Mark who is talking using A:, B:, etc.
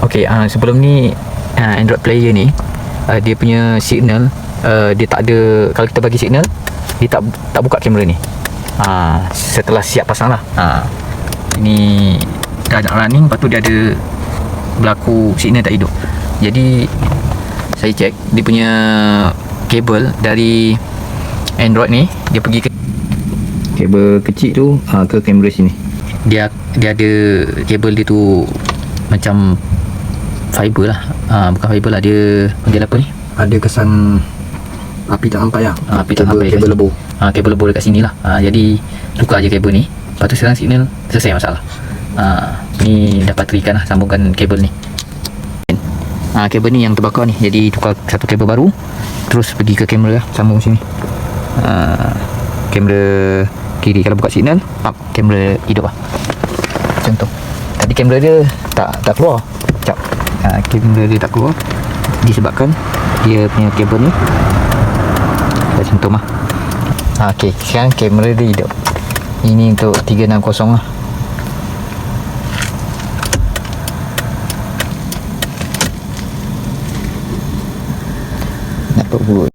A: Okey, uh, sebelum ni uh, Android player ni uh, dia punya signal uh, dia tak ada kalau kita bagi signal dia tak tak buka kamera ni. Ha, setelah siap pasang lah. Ha, ini dah nak running lepas tu dia ada berlaku signal tak hidup. Jadi saya cek dia punya kabel dari Android ni dia pergi ke kabel kecil tu uh, ke kamera sini. Dia dia ada kabel dia tu macam fiber lah. Ah bukan fiber lah dia panggil apa ni?
B: Ada kesan api tak sampai lah.
A: Ah api tak
B: Kabel-
A: sampai
B: Kabel
A: kat
B: lebur.
A: sini. Ah kabel lebur dekat sini lah. Ah jadi tukar je kabel ni. Lepas tu sekarang signal selesai masalah. Ah ni dapat terikan lah sambungkan kabel ni. Ah kabel ni yang terbakar ni. Jadi tukar satu kabel baru terus pergi ke kamera lah sambung sini. Ah kamera kiri kalau buka signal, up kamera hidup lah. Contoh. Tadi kamera dia tak tak keluar. Sekejap. Ah kamera dia tak keluar disebabkan dia punya kabel ni saya sentuh mah. Okey, sekarang kamera dia hidup. Ini untuk 360 lah. Nampak buruk.